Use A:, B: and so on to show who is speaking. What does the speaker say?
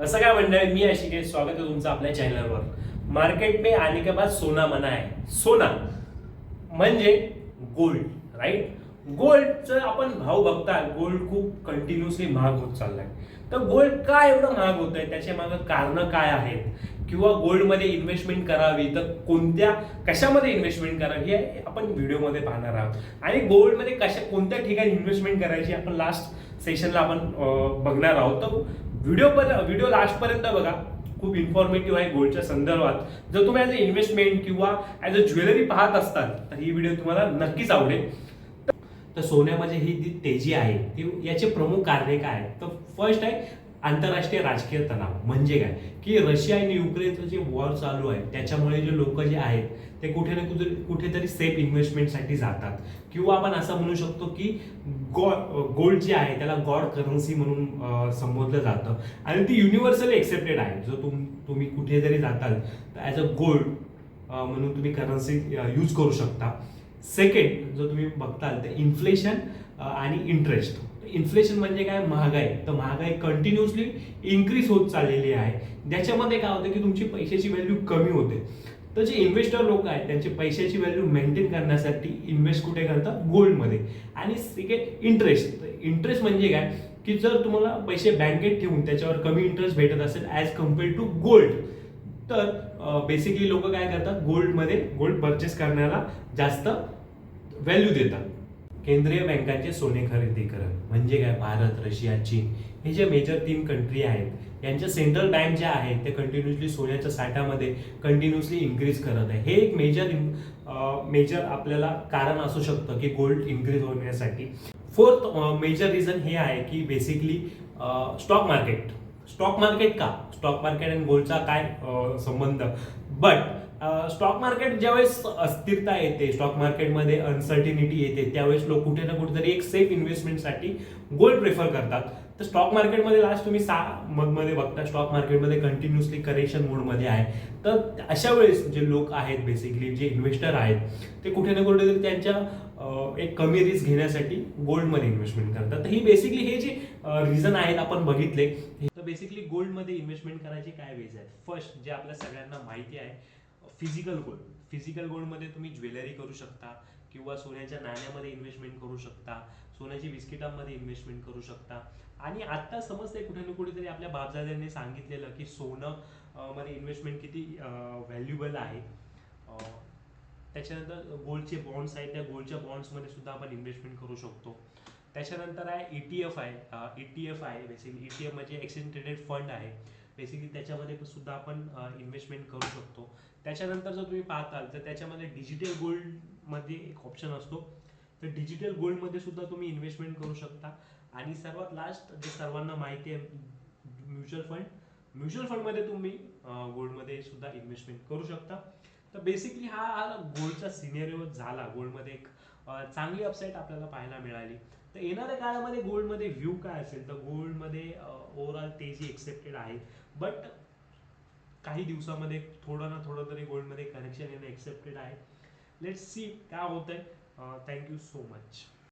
A: कसं काय मंडळी मी अशिकेश स्वागत आहे तुमचं आपल्या चॅनलवर मार्केट मे आने के बाद सोना मना आहे. सोना म्हणजे गोल्ड राईट गोल्डचं आपण भाव बघता गोल्ड खूप कंटिन्युअसली महाग होत चाललाय. तर गोल्ड का एवढं महाग होत आहे त्याच्या मागं कारणं काय आहेत? किंवा गोल्डमध्ये इन्व्हेस्टमेंट करावी? तर कोणत्या कशामध्ये इन्व्हेस्टमेंट करावी? हे आपण व्हिडिओमध्ये पाहणार आहोत. आणि गोल्डमध्ये कशा कोणत्या ठिकाणी इन्व्हेस्टमेंट करायची? आपण लास्ट सेशनला आपण बघणार आहोत. तर व्हिडिओ पर व्हिडिओ लास्टपर्यंत बघा. खूप इन्फॉर्मेटिव्ह आहे गोल्डच्या संदर्भात. जर तुम्ही ॲज अ इन्व्हेस्टमेंट किंवा ॲज अ ज्वेलरी पाहत असताल तर ही व्हिडिओ तुम्हाला नक्कीच आवडेल. तर सोन्यामध्ये ही जी तेजी आहे ती याचे प्रमुख कारणे काय? आहे तर फर्स्ट आहे आंतरराष्ट्रीय राजकीय तणाव. म्हणजे काय? की रशिया आणि युक्रेनचं जे वॉर चालू आहे त्याच्यामुळे जे लोक जे आहेत ते कुठे ना कुठे कुठेतरी सेफ इन्व्हेस्टमेंटसाठी जातात. किंवा आपण असं म्हणू शकतो की गॉ गोल्ड जे आहे त्याला गॉड करन्सी म्हणून संबोधलं जातं. आणि ती युनिव्हर्सली एक्सेप्टेड आहे. जो तुम तुम्ही कुठे जरी जाताल तर ॲज अ गोल्ड म्हणून तुम्ही करन्सी यूज करू शकता. सेकंड जर तुम्ही बघताल ते इन्फ्लेशन आणि इंटरेस्ट इन्फ्लेशन म्हणजे काय? महागाई. तर महागाई कंटिन्युअसली इन्क्रीज होत चाललेली आहे. ज्याच्यामध्ये काय होतं की तुमची पैशाची व्हॅल्यू कमी होते. तर जे इन्व्हेस्टर लोक आहेत त्यांची पैशाची व्हॅल्यू मेंटेन करण्यासाठी इन्व्हेस्ट कुठे करतात? गोल्डमध्ये आणि सेकंड इंटरेस्ट इंटरेस्ट म्हणजे काय? की जर तुम्हाला पैसे बँकेत ठेवून त्याच्यावर कमी इंटरेस्ट भेटत असेल ॲज कंपेअर टू गोल्ड तर बेसिकली लोक काय करतात गोल्डमध्ये गोल्ड परचेस करण्याला जास्त व्हॅल्यू देतात. केंद्रीय बँकांचे सोने खरेदीकरण म्हणजे काय? भारत रशिया चीन हे जे मेजर तीन कंट्री आहेत यांच्या सेंट्रल बँक ज्या आहेत ते कंटिन्युअसली सोन्याच्या साठ्यामध्ये कंटिन्युअसली इन्क्रीज करत आहे. हे एक मेजर मेजर आपल्याला कारण असू शकतं की गोल्ड इन्क्रीज होण्यासाठी. फोर्थ मेजर रिझन हे आहे की basically stock market stock market का? स्टॉक मार्केट आणि गोल्डचा काय संबंध? बट स्टॉक मार्केट ज्यावेळेस अस्थिरता येते स्टॉक मार्केटमध्ये अनसर्टिनिटी येते त्यावेळेस लोक कुठे ना कुठेतरी एक सेफ इन्व्हेस्टमेंटसाठी गोल्ड प्रेफर करतात. तर स्टॉक मार्केटमध्ये लास्ट तुम्ही सहा मध्ये बघता स्टॉक मार्केटमध्ये कंटिन्युअसली करेक्शन मोडमध्ये आहे. तर अशा वेळेस जे लोक आहेत बेसिकली जे इन्व्हेस्टर आहेत ते कुठे ना कुठेतरी त्यांच्या एक कमी रिस्क घेण्यासाठी गोल्डमध्ये इन्व्हेस्टमेंट करतात. तर ही बेसिकली हे जे रिझन आहेत आपण बघितले बेसिकली गोल्डमध्ये इन्व्हेस्टमेंट करायचे काय वेज आहेत? फर्स्ट जे आपल्या सगळ्यांना माहिती आहे फिजिकल गोल्ड फिजिकल गोल्डमध्ये तुम्ही ज्वेलरी करू शकता किंवा सोन्याच्या नाण्यामध्ये इन्व्हेस्टमेंट करू शकता सोन्याची बिस्किटांमध्ये इन्व्हेस्टमेंट करू शकता. आणि आत्ता समजते कुठे ना कुठेतरी आपल्या बापदाद्यांनी सांगितलेलं की सोनं मध्ये इन्व्हेस्टमेंट किती व्हॅल्युबल आहे. त्याच्यानंतर गोल्डचे बॉन्ड्स आहेत त्या गोल्डच्या बॉन्ड्समध्ये सुद्धा आपण इन्व्हेस्टमेंट करू शकतो. त्याच्यानंतर आहे ई टी एफ आहे ई टी एफ आहे बेसिकली ई टी एफ म्हणजे एक्सचेंज ट्रेडेड फंड आहे. बेसिकली त्याच्यामध्ये सुद्धा आपण इन्व्हेस्टमेंट करू शकतो. त्याच्यानंतर जर तुम्ही पाहताल तर त्याच्यामध्ये डिजिटल गोल्डमध्ये एक ऑप्शन असतो. तर डिजिटल गोल्डमध्ये सुद्धा तुम्ही इन्व्हेस्टमेंट करू शकता. आणि सर्वात लास्ट जे सर्वांना माहिती आहे म्युच्युअल फंड म्युच्युअल फंडमध्ये तुम्ही गोल्डमध्ये सुद्धा इन्व्हेस्टमेंट करू शकता. तर बेसिकली हा गोल्डचा सिनेरिओ झाला. गोल्डमध्ये एक चांगली अपसाईट आपल्याला पाहायला मिळाली. तर येणाऱ्या काळामध्ये गोल्डमध्ये व्ह्यू काय असेल? तर गोल्डमध्ये ओव्हरऑल तेजी एक्सेप्टेड आहे बट काही दिवसामध्ये थोडं ना थोडं तरी गोल्डमध्ये कनेक्शन येणं एक्सेप्टेड आहे. लेट्स सी काय होत आहे थँक्यू सो मच